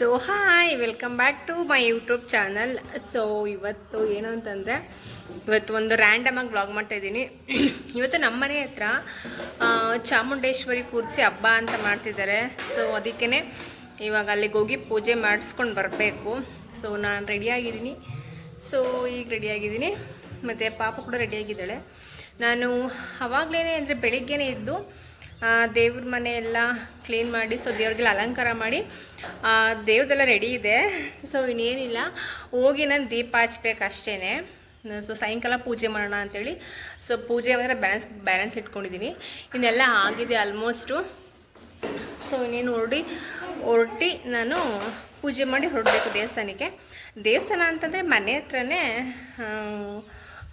So hi welcome back to my YouTube channel so ಇವತ್ತು ಏನು ಅಂತಂದರೆ, ಇವತ್ತು ಒಂದು ರ್ಯಾಂಡಮಾಗಿ ಬ್ಲಾಗ್ ಮಾಡ್ತಾ ಇದ್ದೀನಿ. ಇವತ್ತು ನಮ್ಮ ಮನೆ ಹತ್ರ ಚಾಮುಂಡೇಶ್ವರಿ ಕೂರಿಸಿ ಹಬ್ಬ ಅಂತ ಮಾಡ್ತಿದ್ದಾರೆ. ಸೊ ಅದಕ್ಕೇ ಇವಾಗ ಅಲ್ಲಿಗೆ ಹೋಗಿ ಪೂಜೆ ಮಾಡಿಸ್ಕೊಂಡು ಬರಬೇಕು. ಸೊ ನಾನು ರೆಡಿಯಾಗಿದ್ದೀನಿ ಸೊ ಈಗ ರೆಡಿಯಾಗಿದ್ದೀನಿ ಮತ್ತು ಪಾಪ ಕೂಡ ರೆಡಿಯಾಗಿದ್ದಾಳೆ ನಾನು ಅವಾಗಲೇ ಅಂದರೆ ಬೆಳಿಗ್ಗೆನೇ ಇದ್ದು ದೇವ್ರ ಮನೆ ಎಲ್ಲ ಕ್ಲೀನ್ ಮಾಡಿ ಸೊ ದೇವ್ರಿಗೆಲ್ಲ ಅಲಂಕಾರ ಮಾಡಿ ದೇವ್ರದೆಲ್ಲ ರೆಡಿ ಇದೆ. ಸೊ ಇನ್ನೇನಿಲ್ಲ. ಹೋಗಿ ನಾನು ದೀಪ ಹಚ್ಬೇಕು ಅಷ್ಟೇ ಸೊ ಸಾಯಂಕಾಲ ಪೂಜೆ ಮಾಡೋಣ ಅಂತೇಳಿ. ಸೊ ಪೂಜೆ ಅಂದರೆ ಬ್ಯಾಲೆನ್ಸ್ ಬ್ಯಾಲೆನ್ಸ್ ಇಟ್ಕೊಂಡಿದ್ದೀನಿ ಇನ್ನೆಲ್ಲ ಆಗಿದೆ ಆಲ್ಮೋಸ್ಟು ಸೊ ಇನ್ನೇನು ಹೊರಡಿ, ಹೊರಟಿ ನಾನು ಪೂಜೆ ಮಾಡಿ ಹೊರಡಬೇಕು ದೇವಸ್ಥಾನಕ್ಕೆ. ದೇವಸ್ಥಾನ ಅಂತಂದರೆ ಮನೆ ಹತ್ರನೇ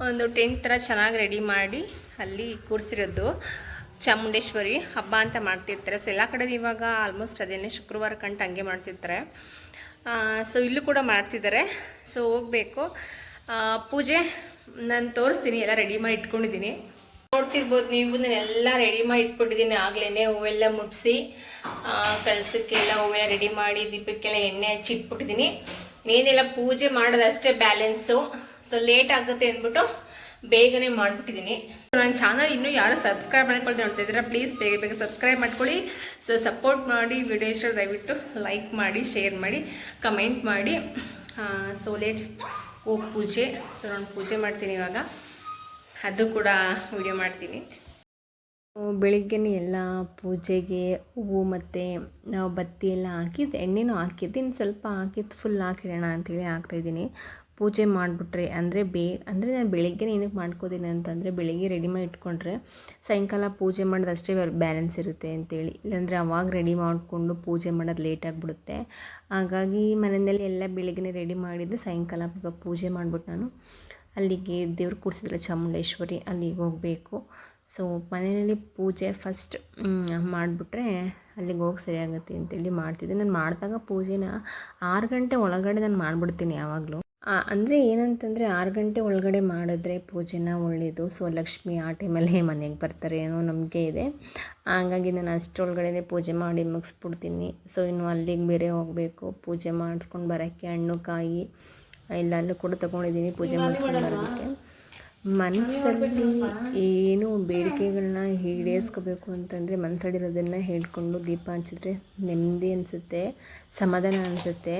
ಒಂದು ಟೆಂಟ್ ಥರ ಚೆನ್ನಾಗಿ ರೆಡಿ ಮಾಡಿ ಅಲ್ಲಿ ಕೂರಿಸಿರೋದು. ಚಾಮುಂಡೇಶ್ವರಿ ಹಬ್ಬ ಅಂತ ಮಾಡ್ತಿರ್ತಾರೆ. ಸೊ ಎಲ್ಲ ಕಡೆ ಇವಾಗ ಆಲ್ಮೋಸ್ಟ್ ಅದೇನೇ ಶುಕ್ರವಾರ ಕಂಡು ಹಂಗೆ ಮಾಡ್ತಿರ್ತಾರೆ. ಸೊ ಇಲ್ಲೂ ಕೂಡ ಮಾಡ್ತಿದ್ದಾರೆ. ಸೊ ಹೋಗಬೇಕು. ಪೂಜೆ ನಾನು ತೋರಿಸ್ತೀನಿ. ಎಲ್ಲ ರೆಡಿ ಮಾಡಿ ಇಟ್ಕೊಂಡಿದ್ದೀನಿ. ನೋಡ್ತಿರ್ಬೋದು ನೀವು ನಾನೆಲ್ಲ ರೆಡಿ ಮಾಡಿ ಇಟ್ಬಿಟ್ಟಿದ್ದೀನಿ ಆಗ್ಲೇ ಹೂವೆಲ್ಲ ಮುಟ್ಸಿ ಕಳ್ಸಕ್ಕೆಲ್ಲ ಹೂವೆಲ್ಲ ರೆಡಿ ಮಾಡಿ, ದೀಪಕ್ಕೆಲ್ಲ ಎಣ್ಣೆ ಹಚ್ಚಿ ಇಟ್ಬಿಟ್ಟಿದ್ದೀನಿ. ಏನೆಲ್ಲ ಪೂಜೆ ಮಾಡೋದಷ್ಟೇ ಬ್ಯಾಲೆನ್ಸು ಸೊ ಲೇಟ್ ಆಗುತ್ತೆ ಅಂದ್ಬಿಟ್ಟು ಬೇಗನೆ ಮಾಡಿಬಿಟ್ಟಿದ್ದೀನಿ. ನನ್ನ ಚಾನಲ್ ಇನ್ನೂ ಯಾರು ಸಬ್ಸ್ಕ್ರೈಬ್ ಮಾಡ್ಕೊಳ್ತೀನಿ ನೋಡ್ತಾ ಇದ್ದೀರಾ ಪ್ಲೀಸ್ ಬೇಗ ಬೇಗ ಸಬ್ಸ್ಕ್ರೈಬ್ ಮಾಡ್ಕೊಳ್ಳಿ. ಸೊ ಸಪೋರ್ಟ್ ಮಾಡಿ ವಿಡಿಯೋ ಇಷ್ಟ ದಯವಿಟ್ಟು ಲೈಕ್ ಮಾಡಿ ಶೇರ್ ಮಾಡಿ ಕಮೆಂಟ್ ಮಾಡಿ. ಸೊ ಲೇಟ್ಸ್ ಓ ಪೂಜೆ. ಸೊ ನಾನು ಪೂಜೆ ಮಾಡ್ತೀನಿ ಇವಾಗ. ಅದು ಕೂಡ ವಿಡಿಯೋ ಮಾಡ್ತೀನಿ. ಬೆಳಿಗ್ಗೆನೇ ಎಲ್ಲ ಪೂಜೆಗೆ ಹೂವು ಮತ್ತು ಬತ್ತಿ ಎಲ್ಲ ಹಾಕಿದ್ದು ಎಣ್ಣೆನೂ ಹಾಕಿದ್ದು ಇನ್ನು ಸ್ವಲ್ಪ ಹಾಕಿದ್ದು ಫುಲ್ ಹಾಕಿಡೋಣ ಅಂತೇಳಿ ಹಾಕ್ತಾಯಿದ್ದೀನಿ ಪೂಜೆ ಮಾಡಿಬಿಟ್ರೆ ಅಂದರೆ ಬೇ, ಅಂದರೆ ನಾನು ಬೆಳಿಗ್ಗೆ ಏನಕ್ಕೆ ಮಾಡ್ಕೋತೀನಿ ಅಂತಂದರೆ ಬೆಳಿಗ್ಗೆ ರೆಡಿ ಮಾಡಿ ಇಟ್ಕೊಂಡ್ರೆ ಸಾಯಂಕಾಲ ಪೂಜೆ ಮಾಡೋದು ಅಷ್ಟೇ ಬ್ಯಾಲೆನ್ಸ್ ಇರುತ್ತೆ ಅಂತೇಳಿ. ಇಲ್ಲಾಂದರೆ ಅವಾಗ ರೆಡಿ ಮಾಡಿಕೊಂಡು ಪೂಜೆ ಮಾಡೋದು ಲೇಟ್ ಆಗಿಬಿಡುತ್ತೆ. ಹಾಗಾಗಿ ಮನೆಯಲ್ಲಿ ಎಲ್ಲ ಬೆಳಿಗ್ಗೆ ರೆಡಿ ಮಾಡಿದ್ದು ಸಾಯಂಕಾಲ ಪೂಜೆ ಮಾಡಿಬಿಟ್ಟು ನಾನು ಅಲ್ಲಿಗೆ ದೇವ್ರು ಕೂರಿಸಿದ್ರೆ ಚಾಮುಂಡೇಶ್ವರಿ, ಅಲ್ಲಿಗೆ ಹೋಗಬೇಕು. ಸೊ ಮನೆಯಲ್ಲಿ ಪೂಜೆ ಫಸ್ಟ್ ಮಾಡಿಬಿಟ್ರೆ ಅಲ್ಲಿಗೆ ಹೋಗಿ ಸರಿಯಾಗುತ್ತೆ ಅಂತೇಳಿ ಮಾಡ್ತಿದ್ದೆ. ನಾನು ಮಾಡಿದಾಗ ಪೂಜೆನ ಆರು ಗಂಟೆ ಒಳಗಡೆ ನಾನು ಮಾಡಿಬಿಡ್ತೀನಿ ಯಾವಾಗಲೂ. ಅಂದರೆ ಏನಂತಂದರೆ ಆರು ಗಂಟೆ ಒಳಗಡೆ ಮಾಡಿದ್ರೆ ಪೂಜೆನ ಒಳ್ಳೆಯದು ಸೊ ಲಕ್ಷ್ಮಿ ಆ ಟೈಮಲ್ಲಿ ಮನೆಗೆ ಬರ್ತಾರೆ ಏನೋ ನಂಬಿಕೆ ಇದೆ. ಹಾಗಾಗಿ ನಾನು ಅಷ್ಟರೊಳಗಡೆ ಪೂಜೆ ಮಾಡಿ ಮುಗಿಸ್ಬಿಡ್ತೀನಿ. ಸೊ ಇನ್ನು ಅಲ್ಲಿಗೆ ಬೇರೆ ಹೋಗಬೇಕು. ಪೂಜೆ ಮಾಡಿಸ್ಕೊಂಡು ಬರೋಕ್ಕೆ ಹಣ್ಣು ಕಾಯಿ ಎಲ್ಲಲ್ಲೂ ಕೂಡ ತೊಗೊಂಡಿದ್ದೀನಿ ಪೂಜೆ ಮಾಡಿಸ್ಕೊಂಡು ಬರೋದಕ್ಕೆ ಮನಸ್ಸಲ್ಲಿ ಏನು ಬೇಡಿಕೆಗಳನ್ನ ಈಡೇರಿಸ್ಕೋಬೇಕು ಅಂತಂದರೆ ಮನಸ್ಸಲ್ಲಿರೋದನ್ನು ಹೇಳ್ಕೊಂಡು ದೀಪ ಹಚ್ಚಿದ್ರೆ ನೆಮ್ಮದಿ ಅನಿಸುತ್ತೆ, ಸಮಾಧಾನ ಅನಿಸುತ್ತೆ.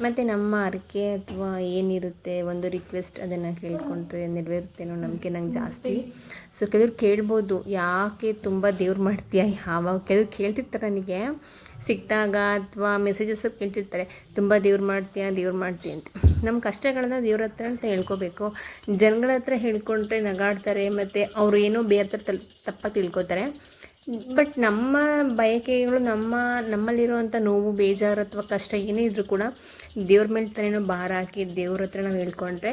ಮತ್ತು ನಮ್ಮ ಹರಕೆ ಅಥವಾ ಏನಿರುತ್ತೆ, ಒಂದು ರಿಕ್ವೆಸ್ಟ್ ಅದನ್ನು ಕೇಳ್ಕೊಂಡ್ರೆ ನೆರವೇರುತ್ತೆ ಅನ್ನೋ ನಂಬಿಕೆ ನಂಗೆ ಜಾಸ್ತಿ. ಸೊ ಕೆಲವ್ರು ಕೇಳ್ಬೋದು, ಯಾಕೆ ತುಂಬ ದೇವ್ರು ಮಾಡ್ತೀಯ? ಯಾವಾಗ ಕೆಲವ್ರು ಕೇಳ್ತಿರ್ತಾರೆ ನನಗೆ. ಸಿಕ್ಕಿದಾಗ ಅಥವಾ ಮೆಸೇಜಸ್ ಕೇಳ್ತಿರ್ತಾರೆ, ತುಂಬ ದೇವ್ರು ಮಾಡ್ತೀಯ ದೇವ್ರು ಮಾಡ್ತೀಯ? ಅಂತ. ನಮ್ಮ ಕಷ್ಟಗಳನ್ನ ದೇವ್ರ ಹತ್ರ ಅಂತ ಹೇಳ್ಕೋಬೇಕು. ಜನಗಳ ಹತ್ರ ಹೇಳ್ಕೊಂಡ್ರೆ ನಗಾಡ್ತಾರೆ, ಮತ್ತು ಅವರು ಏನೋ ಬೇರೆ ಥರ ತಲ್, ತಪ್ಪಾಗಿ ತಿಳ್ಕೊತಾರೆ. ಬಟ್ ನಮ್ಮ ಬಯಕೆಗಳು, ನಮ್ಮ ನಮ್ಮಲ್ಲಿರುವಂಥ ನೋವು, ಬೇಜಾರು ಅಥವಾ ಕಷ್ಟ ಏನೇ ಇದ್ದರೂ ಕೂಡ ದೇವ್ರ ಮೇಲೆ ತಾನೇನೋ ಭಾರ ಹಾಕಿ ದೇವ್ರ ಹತ್ರ ನಾವು ಹೇಳ್ಕೊಂಡ್ರೆ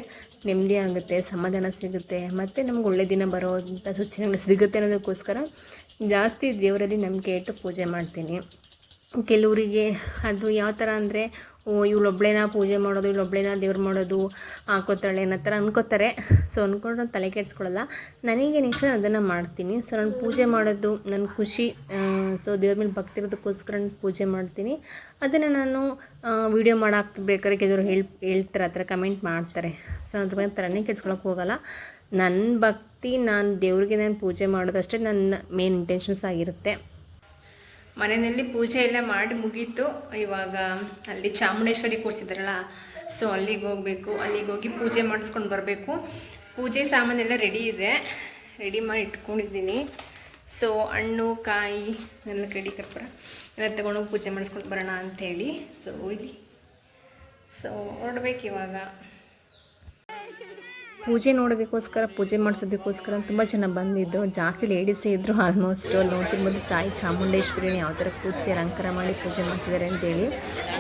ನೆಮ್ಮದಿ ಆಗುತ್ತೆ, ಸಮಾಧಾನ ಸಿಗುತ್ತೆ, ಮತ್ತು ನಮ್ಗೆ ಒಳ್ಳೆ ದಿನ ಬರೋವಂಥ ಸೂಚನೆಗಳು ಸಿಗುತ್ತೆ ಅನ್ನೋದಕ್ಕೋಸ್ಕರ ಜಾಸ್ತಿ ದೇವರಲ್ಲಿ ನಂಬಿಕೆ ಇಟ್ಟು ಪೂಜೆ ಮಾಡ್ತೀನಿ. ಕೆಲವರಿಗೆ ಅದು ಯಾವ ಥರ ಅಂದರೆ, ಓ ಇವಳೊಬ್ಳೇನ ಪೂಜೆ ಮಾಡೋದು ಇವಳೊಬ್ಳೇನ ದೇವ್ರು ಮಾಡೋದು ಹಾಕೋತಾಳೆ ಅನ್ನೋ ಥರ ಅನ್ಕೋತಾರೆ. ಸೊ ಅಂದ್ಕೊಂಡು ನಾನು ತಲೆ ಕೆಡಿಸ್ಕೊಳ್ಳಲ್ಲ ನನಗೆ ಇಷ್ಟ ಅದನ್ನು ಮಾಡ್ತೀನಿ. ಸೊ ನಾನು ಪೂಜೆ ಮಾಡೋದು ನನ್ನ ಖುಷಿ. ಸೊ ದೇವ್ರ ಮೇಲೆ ಭಕ್ತಿ ಇರೋದಕ್ಕೋಸ್ಕರ ನಾನು ಪೂಜೆ ಮಾಡ್ತೀನಿ. ಅದನ್ನು ನಾನು ವೀಡಿಯೋ ಮಾಡೋಕ್ಕೆ ಬೇಕಾದ್ರೆ ಕೆಲವರು ಹೇಳಿ, ಹೇಳ್ತಾರೆ, ಆ ಥರ ಕಮೆಂಟ್ ಮಾಡ್ತಾರೆ. ಸೊ ಅದ್ರ ಬಗ್ಗೆ ತಲೆನೇ ಕೆಡ್ಸ್ಕೊಳಕ್ಕೆ ಹೋಗಲ್ಲ. ನನ್ನ ಭಕ್ತಿ, ನಾನು ದೇವ್ರಿಗೆ ನಾನು ಪೂಜೆ ಮಾಡೋದಷ್ಟೇ ನನ್ನ ಮೇನ್ ಇಂಟೆನ್ಷನ್ಸ್ ಆಗಿರುತ್ತೆ. ಮನೆಯಲ್ಲಿ ಪೂಜೆ ಎಲ್ಲ ಮಾಡಿ ಮುಗೀತು. ಇವಾಗ ಅಲ್ಲಿ ಚಾಮುಂಡೇಶ್ವರಿ ಕೂರಿಸಿದ್ರಲ್ಲ ಸೊ ಅಲ್ಲಿಗೆ ಹೋಗಬೇಕು. ಅಲ್ಲಿಗೆ ಹೋಗಿ ಪೂಜೆ ಮಾಡಿಸ್ಕೊಂಡು ಬರಬೇಕು. ಪೂಜೆ ಸಾಮಾನೆಲ್ಲ ರೆಡಿ ಇದೆ. ರೆಡಿ ಮಾಡಿ ಇಟ್ಕೊಂಡಿದ್ದೀನಿ. ಸೊ ಹಣ್ಣು, ಕಾಯಿ ಎಲ್ಲ ಕಡಿ ಕರ್ಪೂರ ಎಲ್ಲ ತಗೊಂಡೋಗಿ ಪೂಜೆ ಮಾಡಿಸ್ಕೊಂಡು ಬರೋಣ ಅಂಥೇಳಿ ಸೊ ಇಲ್ಲಿ ಸೊ ಹೊರಡ್ಬೇಕು ಇವಾಗ. ಪೂಜೆ ನೋಡೋದಕ್ಕೋಸ್ಕರ, ಪೂಜೆ ಮಾಡಿಸೋದಕ್ಕೋಸ್ಕರ ತುಂಬ ಜನ ಬಂದಿದ್ದರು ಜಾಸ್ತಿ ಲೇಡೀಸೇ ಇದ್ದರು ಆಲ್ಮೋಸ್ಟ್ ಅಲ್ಲಿ ನೋಡ್ತಿರ್ಬೋದು ತಾಯಿ ಚಾಮುಂಡೇಶ್ವರಿನ ಯಾವ ಥರ ಕೂರಿಸಿ ಅಲಂಕಾರ ಮಾಡಿ ಪೂಜೆ ಮಾಡ್ತಿದ್ದಾರೆ ಅಂತೇಳಿ.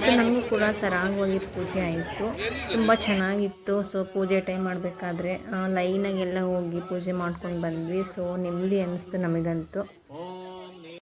ಸೊ ನಮಗೂ ಕೂಡ ಸರಾಗವಾಗಿ ಪೂಜೆ ಆಯಿತು. ತುಂಬ ಚೆನ್ನಾಗಿತ್ತು. ಸೊ ಪೂಜೆ ಟೈಮ್ ಮಾಡಬೇಕಾದ್ರೆ ಲೈನಾಗೆಲ್ಲ ಹೋಗಿ ಪೂಜೆ ಮಾಡ್ಕೊಂಡು ಬಂದ್ವಿ. ಸೊ ನೆಮ್ಮದಿ ಅನ್ನಿಸ್ತು ನಮಗಂತೂ.